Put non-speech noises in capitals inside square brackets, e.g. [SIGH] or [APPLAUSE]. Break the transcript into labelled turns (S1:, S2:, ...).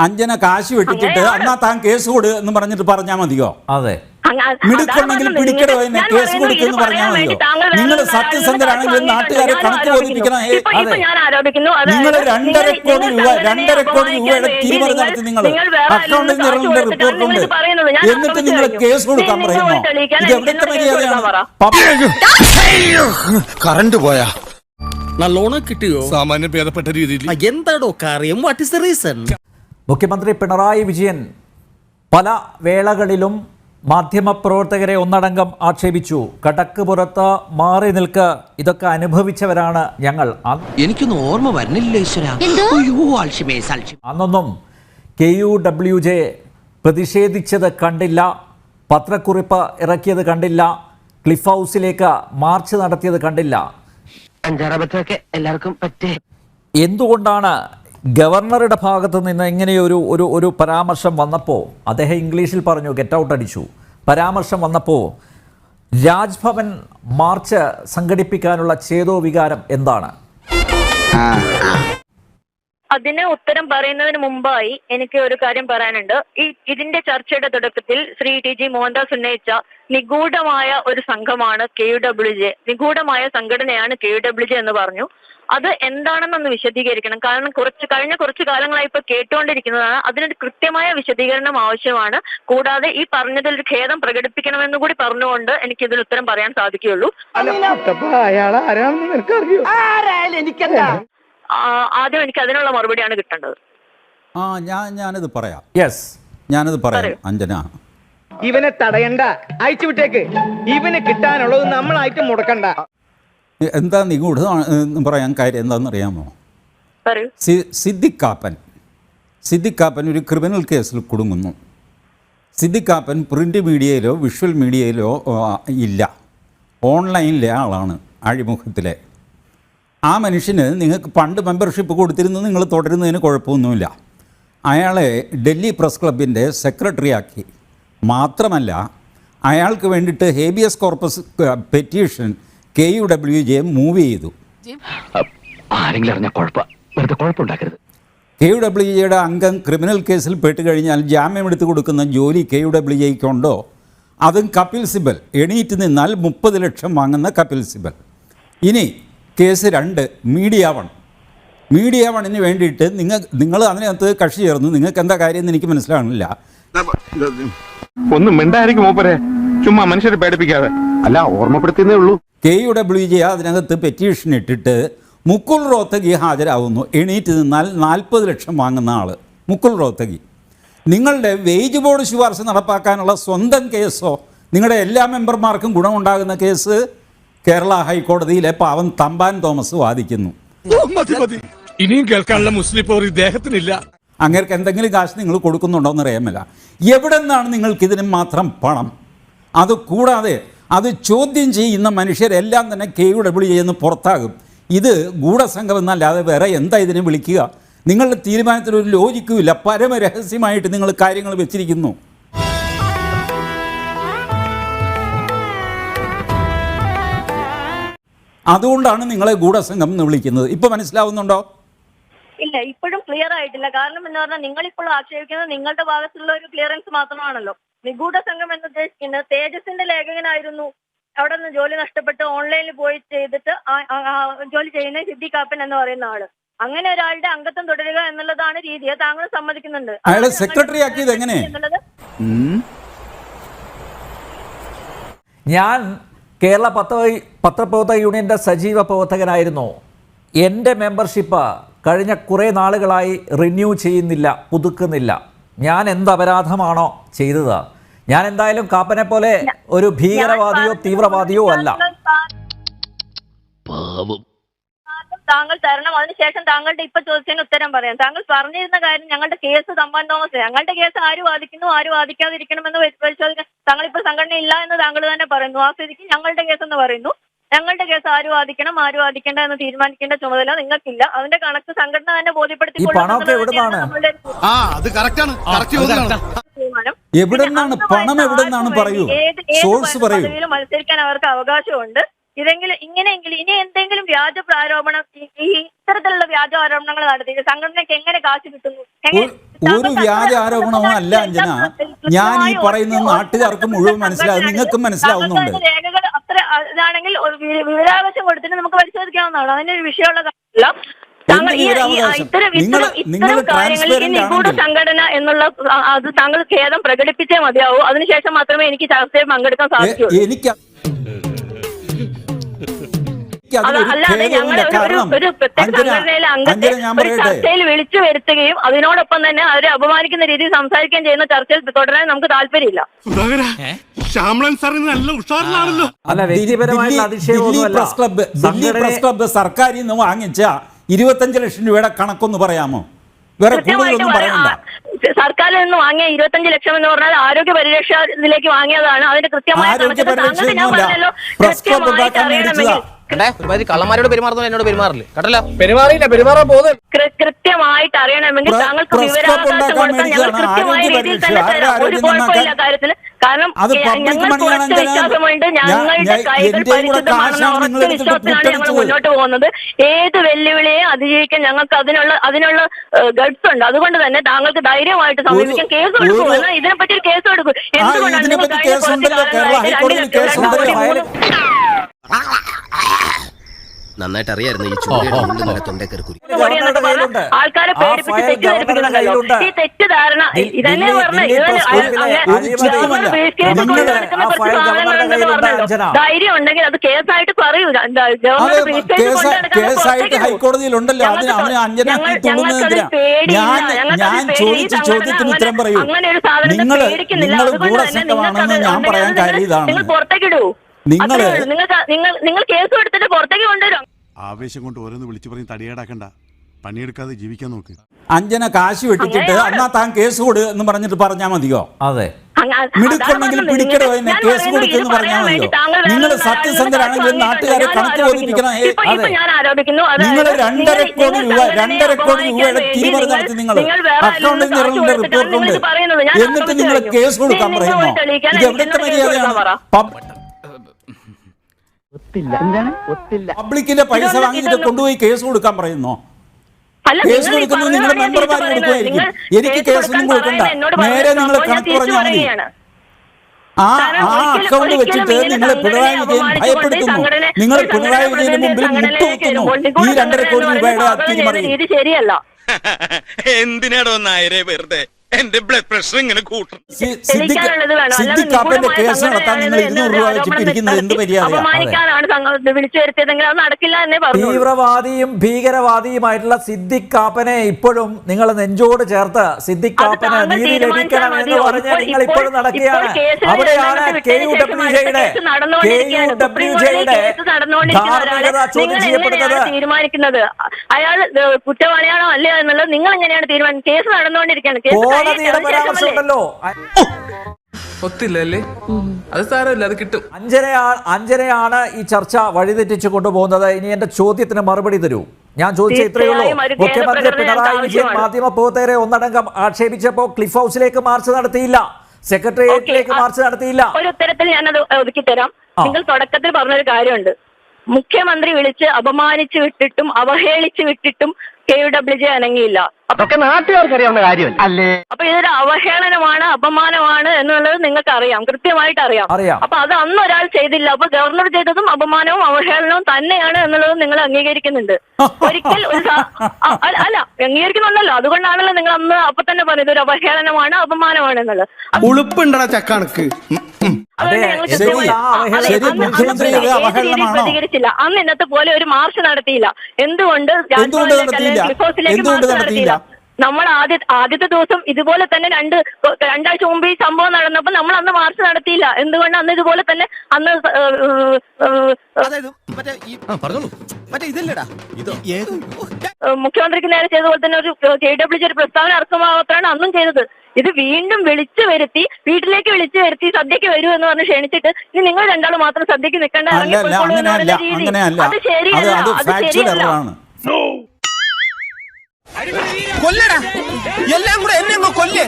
S1: അഞ്ജന കാശ് വെട്ടിച്ചിട്ട്
S2: അന്നാ
S1: എന്നാ താൻ കേസ് കൊടു എന്ന് പറഞ്ഞിട്ട് പറഞ്ഞാൽ മതിയോ?
S3: അതെ.
S2: മിടുക്കണെങ്കിൽ
S1: മിടുക്കുണ്ടെങ്കിൽ പിടിക്കടോ എന്നെ? കേസ്
S2: കൊടുക്കുന്നു
S1: പറഞ്ഞാൽ മതിയോ? നിങ്ങൾ സത്യസന്ധരാണെങ്കിൽ നാട്ടുകാരെ കണക്ക്. ബോധിപ്പിക്കണം നിങ്ങൾ രണ്ടര കോടി രൂപ രണ്ടര കോടി രൂപയുടെ തിരിമറി
S2: നിങ്ങൾ-
S1: നടത്തി നിങ്ങൾ അക്കൗണ്ടിൽ
S2: നിന്ന് റിപ്പോർട്ട് ഉണ്ട്.
S1: എന്നിട്ട് നിങ്ങൾ കേസ് കൊടുക്കാൻ
S2: പറയുന്നു?
S1: ഇത് എവിടുത്തെ മര്യാദയാണ്?
S4: കറണ്ട് പോയാ?
S5: നല്ലോണം കിട്ടിയോ?
S4: സാമാന്യം ഭേദപ്പെട്ട രീതിയിൽ.
S5: എന്താടോ കാര്യം വാട്ട് ഇസ് ദ റീസൺ
S3: മുഖ്യമന്ത്രി പിണറായി വിജയൻ പല വേളകളിലും മാധ്യമപ്രവർത്തകരെ ഒന്നടങ്കം ആക്ഷേപിച്ചു. കടക്ക് പുറത്ത് മാറി നിൽക്ക്. ഇതൊക്കെ അനുഭവിച്ചവരാണ് ഞങ്ങൾ.
S6: എനിക്കൊന്നും ഓർമ്മ വരുന്നില്ല
S3: അന്നൊന്നും കെ യു ഡബ്ല്യു ജെ പ്രതിഷേധിച്ചത് കണ്ടില്ല. പത്രക്കുറിപ്പ് ഇറക്കിയത് കണ്ടില്ല. ക്ലിഫ് ഹൗസിലേക്ക് മാർച്ച് നടത്തിയത് കണ്ടില്ല.
S6: എല്ലാവർക്കും പറ്റേ.
S3: എന്തുകൊണ്ടാണ് ഗവർണറുടെ ഭാഗത്ത് നിന്ന് എങ്ങനെയൊരു ഒരു ഒരു പരാമർശം വന്നപ്പോൾ അദ്ദേഹം ഇംഗ്ലീഷിൽ പറഞ്ഞു ഗെറ്റ് ഔട്ട് അടിച്ചു. പരാമർശം വന്നപ്പോൾ രാജ്ഭവൻ മാർച്ച് സംഘടിപ്പിക്കാനുള്ള ചേതോ വികാരം എന്താണ്?
S2: അതിന് ഉത്തരം പറയുന്നതിന് മുമ്പായി എനിക്ക് ഒരു കാര്യം പറയാനുണ്ട്. ഈ ഇതിന്റെ ചർച്ചയുടെ തുടക്കത്തിൽ ശ്രീ ടി ജി മോഹൻദാസ് ഉന്നയിച്ച നിഗൂഢമായ ഒരു സംഘമാണ് കെ യു ഡബ്ല്യു ജെ. നിഗൂഢമായ സംഘടനയാണ് കെ യു ഡബ്ല്യു ജെ എന്ന് പറഞ്ഞു. അത് എന്താണെന്നൊന്ന് വിശദീകരിക്കണം. കാരണം കുറച്ച് കഴിഞ്ഞ കുറച്ച് കാലങ്ങളായി ഇപ്പൊ കേട്ടുകൊണ്ടിരിക്കുന്നതാണ്. അതിനൊരു കൃത്യമായ വിശദീകരണം ആവശ്യമാണ്. കൂടാതെ ഈ പറഞ്ഞതിൽ ഒരു ഖേദം പ്രകടിപ്പിക്കണമെന്ന് കൂടി പറഞ്ഞുകൊണ്ട് എനിക്ക് ഇതിന് ഉത്തരം പറയാൻ സാധിക്കുകയുള്ളൂ. ആദ്യം എനിക്ക് അതിനുള്ള മറുപടിയാണ് കിട്ടേണ്ടത്.
S1: ആ ഞാൻ ഞാനിത് പറയാം.
S3: യെസ്
S1: ഞാനത് പറയാം അഞ്ജന.
S7: ഇവനെ തടയണ്ട. അയച്ചു വിട്ടേക്ക്. ഇവന് കിട്ടാനുള്ളത് നമ്മളായിട്ട് മുടക്കണ്ട.
S1: എന്താ നിഗൂഢ പറയാൻ കാര്യം എന്താണെന്ന് അറിയാമോ
S2: പറയൂ.
S1: സി സിദ്ദിഖാപ്പൻ സിദ്ദിഖാപ്പൻ ഒരു ക്രിമിനൽ കേസിൽ കുടുങ്ങുന്നു. സിദ്ദിഖാപ്പൻ പ്രിന്റ് മീഡിയയിലോ വിഷ്വൽ മീഡിയയിലോ ഇല്ല. ഓൺലൈനിലെ ആളാണ് അഴിമുഖത്തിലെ. ആ മനുഷ്യന് നിങ്ങൾക്ക് പണ്ട് മെമ്പർഷിപ്പ് കൊടുത്തിരുന്നു നിങ്ങൾ തുടരുന്നതിന് കുഴപ്പമൊന്നുമില്ല. അയാളെ ഡൽഹി പ്രസ് ക്ലബിന്റെ സെക്രട്ടറിയാക്കി. മാത്രമല്ല അയാൾക്ക് വേണ്ടിയിട്ട് habeas corpus petition K U W J move ചെയ്തു.
S6: ആരെങ്കിലും അറിഞ്ഞ കുഴപ്പ. വെറുതെ കുഴപ്പമുണ്ടാക്കരുത്.
S1: കെ യു ഡബ്ല്യു ജെയുടെ അംഗം ക്രിമിനൽ കേസിൽ പെട്ട് കഴിഞ്ഞാൽ ജാമ്യം എടുത്തു കൊടുക്കുന്ന ജോലി കെ യു ഡബ്ല്യു ജെക്കുണ്ടോ അതും കപിൽ സിബൽ. എണീറ്റ് നിന്നാൽ മുപ്പത് ലക്ഷം വാങ്ങുന്ന കപിൽ സിബൽ. ഇനി കേസ് രണ്ട് മീഡിയ വൺ. മീഡിയ വണ്ണിന് വേണ്ടിയിട്ട് നിങ്ങൾ നിങ്ങൾ അതിനകത്ത് കക്ഷി ചേർന്നു. നിങ്ങൾക്ക് എന്താ കാര്യം എന്ന് എനിക്ക് മനസ്സിലാകുന്നില്ല
S8: ഒന്നും മിണ്ടായിരിക്കും മൂപ്പരെ. ചുമ്മാ മനുഷ്യരെ പേടിപ്പിക്കാതെ. അല്ല ഓർമ്മപ്പെടുത്തുന്നേ ഉള്ളൂ.
S1: കെ ഡബ്ല്യു ജെ അതിനകത്ത് പെറ്റീഷൻ ഇട്ടിട്ട് മുക്കുൾ റോത്തഗി ഹാജരാകുന്നു എണീറ്റ് നിന്നാൽ നാൽപ്പത് ലക്ഷം വാങ്ങുന്ന ആൾ. മുക്കുൾ റോത്തഗി. നിങ്ങളുടെ വേജ് ബോർഡ് ശുപാർശ നടപ്പാക്കാനുള്ള സ്വന്തം കേസോ നിങ്ങളുടെ എല്ലാ മെമ്പർമാർക്കും ഗുണമുണ്ടാകുന്ന കേസ് കേരള ഹൈക്കോടതിയിലെ പാവം തമ്പാൻ തോമസ് വാദിക്കുന്നു.
S8: ഇനിയും കേൾക്കാനുള്ള മുസ്ലിം പോർ ഇദ്ദേഹത്തിനില്ല
S1: അങ്ങേർക്ക് എന്തെങ്കിലും കാശ് നിങ്ങൾ കൊടുക്കുന്നുണ്ടോ എന്ന് അറിയാമല്ല എവിടെ നിന്നാണ് നിങ്ങൾക്ക് ഇതിന് മാത്രം പണം? അത് കൂടാതെ അത് ചോദ്യം ചെയ്യുന്ന മനുഷ്യരെല്ലാം തന്നെ കെ യു ഡബ്ല്യു ചെയ്യുന്ന പുറത്താകും. ഇത് ഗൂഢസംഘം എന്നല്ലാതെ വേറെ എന്താ ഇതിനെ വിളിക്കുക? നിങ്ങളുടെ തീരുമാനത്തിൽ ഒരു ലോജിക്കുമില്ല പരമരഹസ്യമായിട്ട് നിങ്ങൾ കാര്യങ്ങൾ വെച്ചിരിക്കുന്നു. അതുകൊണ്ടാണ് നിങ്ങളെ ഗൂഢസംഘം എന്ന് വിളിക്കുന്നത്. ഇപ്പൊ മനസ്സിലാവുന്നുണ്ടോ?
S2: ഇല്ല ഇപ്പോഴും ക്ലിയർ ആയിട്ടില്ല. കാരണം എന്ന് പറഞ്ഞാൽ നിങ്ങൾ ഇപ്പോൾ ആക്ഷേപിക്കുന്നത് നിങ്ങളുടെ ഭാഗത്തുള്ള ഒരു ക്ലിയറൻസ് മാത്രമാണല്ലോ. നിഗൂഢ സംഘം എന്ന് ഉദ്ദേശിക്കുന്നത് തേജസിന്റെ ലേഖകനായിരുന്നു. അവിടെ നിന്ന് ജോലി നഷ്ടപ്പെട്ട് ഓൺലൈനിൽ പോയി ചെയ്തിട്ട് ജോലി ചെയ്യുന്ന സിദ്ദി കാപ്പൻ എന്ന് പറയുന്ന ആൾ. അങ്ങനെ ഒരാളുടെ അംഗത്വം തുടരുക എന്നുള്ളതാണ് രീതി. അത് താങ്കൾ സമ്മതിക്കുന്നുണ്ട്.
S1: അയാളെ സെക്രട്ടറി ആക്കിയത് എങ്ങനെ?
S3: ഞാൻ കേരള പത്ര പത്രപ്രവർത്തക യൂണിയന്റെ സജീവ പ്രവർത്തകനായിരുന്നു. എന്റെ മെമ്പർഷിപ്പ് കഴിഞ്ഞ കുറേ നാളുകളായി റിന്യൂ ചെയ്യുന്നില്ല പുതുക്കുന്നില്ല. ഞാൻ എന്ത് അപരാധമാണോ ചെയ്തത്? ഞാൻ എന്തായാലും കാപ്പനെ പോലെ ഒരു ഭീകരവാദിയോ തീവ്രവാദിയോ അല്ല.
S2: കാരണം താങ്കൾ തരണം. അതിനുശേഷം താങ്കളുടെ ഇപ്പൊ ചോദിച്ചതിന് ഉത്തരം പറയാം. താങ്കൾ പറഞ്ഞിരുന്ന കാര്യം ഞങ്ങളുടെ കേസ് തമ്പാൻ തോമസ് ഞങ്ങളുടെ കേസ് ആര് വാദിക്കുന്നു ആര് വാദിക്കാതിരിക്കണമെന്ന് പരി- പരിശോധിക്കാൻ താങ്കൾ ഇപ്പൊ സംഘടന ഇല്ല എന്ന് താങ്കൾ തന്നെ പറയുന്നു. ആ സ്ഥിതിക്ക് ഞങ്ങളുടെ കേസ് എന്ന് പറയുന്നു. ഞങ്ങളുടെ കേസ് ആര് വാദിക്കണം ആര് വാദിക്കേണ്ട എന്ന് തീരുമാനിക്കേണ്ട ചുമതല നിങ്ങൾക്കില്ല. അതിന്റെ കണക്ക് സംഘടന തന്നെ ബോധ്യപ്പെടുത്തി?
S1: പണം പറയൂ.
S2: വേണ്ടി ഏത്
S1: പറയൂ.
S2: മത്സരിക്കാൻ അവർക്ക് അവകാശമുണ്ട്. ഇതെങ്കിലും ഇങ്ങനെയെങ്കിലും ഇനി എന്തെങ്കിലും വ്യാജ പ്രാരോപണം ഈ- ഇത്തരത്തിലുള്ള വ്യാജ ആരോപണങ്ങൾ നടത്തി സംഘടനയ്ക്ക് എങ്ങനെ കാശ് കിട്ടുന്നു? എങ്ങനെ
S1: ഒരു വ്യാജ ആരോപണമോ അല്ല അഞ്ജന. ഞാൻ ഈ പറയുന്നത് നാട്ടുകാർക്ക് മുഴുവൻ മനസ്സിലാവും നിങ്ങൾക്കും മനസ്സിലാവുന്നുണ്ട്.
S2: രേഖകൾ അത്ര ഇതാണെങ്കിൽ വിവരാവകാശം കൊടുത്തിട്ട് നമുക്ക് പരിശോധിക്കാവുന്നതാണ്. അതിനൊരു വിഷയമുള്ള കാര്യമല്ല.
S1: നിങ്ങൾ-
S2: നിഗൂഢ സംഘടന എന്നുള്ള അത് താങ്കൾ ഖേദം പ്രകടിപ്പിച്ചേ മതിയാവൂ. അതിനുശേഷം മാത്രമേ എനിക്ക് ചർച്ചയിൽ പങ്കെടുക്കാൻ സാധിക്കൂ
S1: എനിക്ക്
S2: ചർച്ചയിൽ വിളിച്ചു വരുത്തുകയും അതിനോടൊപ്പം തന്നെ അവരെ അപമാനിക്കുന്ന രീതിയിൽ സംസാരിക്കുകയും ചെയ്യുന്ന ചർച്ചയിൽ തുടരാൻ നമുക്ക് താല്പര്യമില്ല.
S3: അല്ല വ്യക്തിപരമായിട്ടുള്ള അതിശയമൊന്നുമല്ല.
S1: സർക്കാരിൽ നിന്ന് വാങ്ങിച്ച ഇരുപത്തഞ്ച് ലക്ഷം രൂപയുടെ കണക്കൊന്ന് പറയാമോ? വേറെ കൂടുതലൊന്നും
S2: പറയാം.
S1: പറയണ്ട.
S2: സർക്കാരിൽ നിന്ന് വാങ്ങിയ ഇരുപത്തഞ്ച് ലക്ഷം എന്ന് പറഞ്ഞാൽ ആരോഗ്യ പരിരക്ഷ ഇതിലേക്ക് വാങ്ങിയതാണ്. അതിന്റെ കൃത്യമായ
S6: ഒരുമാതിരി കള്ളന്മാരോട് പെരുമാറുന്നു എന്നോട് പെരുമാറില്ല? കേട്ടല്ലോ?
S7: പെരുമാറിയില്ല പെരുമാറാൻ പോകുന്നത്
S2: കൃത്യമായിട്ട് അറിയണമെങ്കിൽ താങ്കൾക്ക്
S1: പ്രസ് ക്ലബ്ബ്
S2: വിവരാവകാശം
S1: ഉണ്ടാക്കാൻ
S2: കൊടുത്താൽ ഞങ്ങൾ കൃത്യമായ രീതിയിൽ തന്നെ തരാം. ഒരു
S1: ആരോഗ്യം
S2: കുഴപ്പമില്ല
S1: നന്നാക്കാൻ?
S2: കാരണം ഞങ്ങൾക്ക് ഉറച്ച വിശ്വാസമുണ്ട്. ഞങ്ങളുടെ കൈകൾ
S1: എന്റെയും കൂടെ
S2: പരിശുദ്ധമാണെന്ന
S1: കാശാണ് നിങ്ങൾ
S2: ഉറച്ച വിശ്വാസത്തിലാണ് ഞങ്ങൾ മുന്നോട്ട് പോകുന്നത്. ഏത് വെല്ലുവിളിയെ അതിജീവിക്കാൻ ഞങ്ങൾക്ക് അതിനുള്ള അതിനുള്ള ഗഡ്സ് ഉണ്ട്. അതുകൊണ്ട് തന്നെ താങ്കൾക്ക് ധൈര്യമായിട്ട് സമീപിക്കാൻ കേസ് കൊടുക്കും എന്നാൽ ഇതിനെപ്പറ്റി ഒരു കേസ് കൊടുക്കും എന്തുകൊണ്ടാണ് നിങ്ങൾ
S1: ഇതിനെപ്പറ്റി
S2: കഴിഞ്ഞ കുറച്ച്
S1: കേരള
S2: കാലങ്ങളായിട്ട്
S1: ഹൈക്കോടതിയിൽ
S2: രണ്ട് ലക്ഷം,
S1: കേസുണ്ടല്ലോ
S2: രണ്ട് കോടി, മൂന്ന്
S6: നന്നായിട്ട് അറിയായിരുന്നു ഈ ചൂടിയുടെ തൊണ്ടേ കയറി
S2: ആൾക്കാരെ പേടിപ്പിച്ച് തെറ്റിദ്ധരിപ്പിക്കുന്നുണ്ടല്ലോ ഈ തെറ്റിദ്ധാരണ ഇതന്നെ പറഞ്ഞ. ധൈര്യം ഉണ്ടെങ്കിൽ അത് കേസായിട്ട് പറയൂ.
S1: കേസായിട്ട് അതിന് അവന് അഞ്ജന. ഞാൻ ഞാൻ ചോദിച്ച ചോദ്യത്തിന് ഉത്തരം പറയൂ.
S2: അങ്ങനെ ഒരു സാധനത്തെ
S1: നിങ്ങൾ നിങ്ങൾ
S2: അതുകൊണ്ട് തന്നെ
S1: ഗൂഢസംഘമാണെന്ന് ഞാൻ പറയാൻ കാര്യം ഇതാണ്.
S2: നിങ്ങൾ നിങ്ങൾ നിങ്ങൾ കേസ് കൊടുത്തിട്ട് പുറത്തേക്ക് കൊണ്ടുവരും
S4: ആവേശം കൊണ്ട് ഓരോന്ന് വിളിച്ചു പറഞ്ഞ് തടിയേടാക്കണ്ട. പണിയെടുക്കാതെ ജീവിക്കാൻ നോക്ക്.
S1: അഞ്ജന കാശ് വെട്ടിച്ചിട്ട് അന്നാ താൻ കേസ് കൊടു എന്ന് പറഞ്ഞിട്ട് പറഞ്ഞാൽ മതിയോ?
S3: അതെ.
S1: മിടുക്കുണ്ടെങ്കിൽ പിടിക്കടോ എന്നെ കേസ് കൊടുക്കുന്നു പറഞ്ഞാൽ മതിയോ? നിങ്ങൾ സത്യസന്ധരാണെങ്കിൽ നാട്ടുകാരെ കണക്ക്. ബോധിപ്പിക്കണം.
S3: അതെ.
S2: ഞാൻ ആരോപിക്കുന്നു. അതായത്
S1: നിങ്ങൾ രണ്ടര കോടി രൂപ രണ്ടര കോടി രൂപയുടെ തിരിമറി നടത്തി നിങ്ങൾ
S2: അക്കൗണ്ടിൽ വേറെ
S1: അക്കൗണ്ട്
S2: ആരെങ്കിലും കാശ്
S1: ജനറലിന്റെ
S2: കൊടുത്തിട്ടാണ്
S1: റിപ്പോർട്ട് ഉണ്ട്
S2: നിങ്ങൾ ഞാൻ
S1: എന്നിട്ട് നിങ്ങൾ കേസ് കൊടുക്കാൻ
S2: പറയുന്നു?
S1: ഇത് എവിടുത്തെ മര്യാദയാണ്?
S7: എന്താണ്? ഒത്തില്ല.
S1: പബ്ലിക്കിന്റെ പൈസ വാങ്ങിയിട്ട് കൊണ്ടുപോയി കേസ് കൊടുക്കാൻ പറയുന്നോ?
S2: അല്ല,
S1: കേസ് കൊടുക്കുന്നത് നിങ്ങളുടെ മെമ്പർമാർ കൊടുക്കുമായിരിക്കും. എനിക്ക് കേസൊന്നും
S2: കേസ്
S1: കൊടുക്കണ്ട. നേരെ നിങ്ങൾ കണക്ക് പറഞ്ഞാൽ മതി. ആ ആ അക്കൗണ്ട് വെച്ചിട്ട്
S2: നിങ്ങളെ
S1: നിങ്ങൾ പിണറായി വിജയൻ ഭയപ്പെടുത്തുന്നു. നിങ്ങൾ പിണറായി വിജയന് മുമ്പിൽ
S2: മുട്ടുവെക്കുന്നു.
S1: മുട്ടുകുത്തുന്നു ഈ രണ്ടര കോടി രൂപയുടെ
S2: ശരിയല്ല. [LAUGHS]
S8: എന്തിനാടോ നായരെ വെറുതെ? എന്റെ ബ്ലഡ് പ്രഷർ ഇങ്ങനെ കൂട്ടും.
S1: കേസ് നടത്താൻ നിങ്ങൾ ഇരുന്നൂറ് രൂപ എന്ത്
S3: തീവ്രവാദിയും ഭീകരവാദിയുമായിട്ടുള്ള സിദ്ധിക്കാപ്പനെ ഇപ്പോഴും നിങ്ങൾ നെഞ്ചോട് ചേർത്ത്
S2: അത്
S3: നീതി ലഭിക്കണം എന്ന്? പറഞ്ഞ് നിങ്ങൾ ഇപ്പോഴും നടക്കുകയാണ്. അവിടെയാണ് കെ യു ഡബ്ല്യു ജെയുടെ
S2: കേസ്
S3: കെ. യു ഡബ്ല്യു ജെയുടെ ധാർമ്മികത ചോദ്യം
S2: നിങ്ങൾ
S3: ചെയ്യപ്പെടുന്നത്?
S2: അയാൾ കുറ്റവാളിയാണോ അല്ലയോ എന്നുള്ളത് നിങ്ങൾ എങ്ങനെയാണ് തീരുമാനിക്കുന്നത് കേസ് നടന്നുകൊണ്ടിരിക്കുകയാണ്.
S3: കോടതിയുടെ? പരാമർശമുണ്ടല്ലോ
S9: ഒത്തില്ലല്ലേ അത് സാരമില്ല അത് കിട്ടും.
S3: അഞ്ചരയാണ് അഞ്ചരയാണ് ഈ ചർച്ച വഴിതെറ്റിച്ചു കൊണ്ടുപോകുന്നത്. ഇനി എന്റെ ചോദ്യത്തിന് മറുപടി തരൂ. ഞാൻ ചോദിച്ച ഇത്രയേ ഉള്ളൂ. മുഖ്യമന്ത്രി പിണറായി വിജയൻ മാധ്യമ പ്രവർത്തകരെ ഒന്നടങ്കം ആക്ഷേപിച്ചപ്പോൾ ക്ലിഫ് ഹൗസിലേക്ക് മാർച്ച് നടത്തിയില്ല. സെക്രട്ടേറിയറ്റിലേക്ക് മാർച്ച് നടത്തിയില്ല.
S2: ഒരു ഉത്തരത്തിൽ ഞാനത് ഒതുക്കി തരാം. നിങ്ങൾ തുടക്കത്തിൽ പറഞ്ഞൊരു കാര്യമുണ്ട്. മുഖ്യമന്ത്രി വിളിച്ച് അപമാനിച്ചു വിട്ടിട്ടും അവഹേളിച്ചു വിട്ടിട്ടും കെ യു ഡബ്ല്യു ജെ അനങ്ങിയില്ല. അപ്പൊ
S7: അതൊക്കെ നാട്ടുകാർക്ക് അറിയാവുന്ന കാര്യമല്ല? അല്ലേ?
S2: അപ്പൊ ഇതൊരു അവഹേളനമാണ് അപമാനമാണ് എന്നുള്ളത് നിങ്ങൾക്ക് അറിയാം കൃത്യമായിട്ട് അറിയാം.
S3: അറിയാം.
S2: അപ്പൊ അത് അന്ന് ഒരാൾ ചെയ്തില്ല അപ്പൊ ഗവർണർ ചെയ്തതും അപമാനവും അവഹേളനവും തന്നെയാണ് എന്നുള്ളത് നിങ്ങൾ അംഗീകരിക്കുന്നുണ്ട്. [LAUGHS] ഒരിക്കൽ ഒരു അല്ല അല്ല, അംഗീകരിക്കുന്നുണ്ടല്ലോ അതുകൊണ്ടാണല്ലോ നിങ്ങൾ അന്ന് അപ്പൊ തന്നെ പറഞ്ഞത് ഒരു അവഹേളനമാണ് അപമാനമാണ് എന്നുള്ളത്.
S5: ഉളുപ്പുണ്ടടാ ചക്കണക്ക്.
S2: പ്രതികരിച്ചില്ല. അന്ന് ഇന്നത്തെ പോലെ ഒരു മാർച്ച് നടത്തിയില്ല. എന്തുകൊണ്ട്
S1: എന്തുകൊണ്ട് നടത്തിയില്ല?
S2: നമ്മൾ ആദ്യ ആദ്യത്തെ ദിവസം ഇതുപോലെ തന്നെ രണ്ട് രണ്ടാഴ്ച മുമ്പ് ഈ സംഭവം നടന്നപ്പോൾ നമ്മൾ അന്ന് മാർച്ച് നടത്തിയില്ല. എന്തുകൊണ്ട് അന്ന് ഇതുപോലെ തന്നെ അന്ന് മുഖ്യമന്ത്രിക്ക് നേരെ ചെയ്ത പോലെ തന്നെ ഒരു കെ ഡബ്ല്യു ഒരു പ്രസ്താവന ഇറക്കുമാത്രമാണ് അന്നും ചെയ്തത്. ഇത് വീണ്ടും വിളിച്ചു വരുത്തി വീട്ടിലേക്ക് വിളിച്ചു വരുത്തി സദ്യക്ക് വരൂ എന്ന് പറഞ്ഞ് ക്ഷണിച്ചിട്ട് ഇനി നിങ്ങൾ രണ്ടാളും മാത്രം സദ്യക്ക് നിൽക്കേണ്ട അത് ശരിയല്ല
S1: അത്
S2: ശരിയല്ല.
S1: എററാണ്
S5: കൊല്ലടാ എല്ലാം കൂടെ എന്നെ അങ്ങ് കൊല്ലേ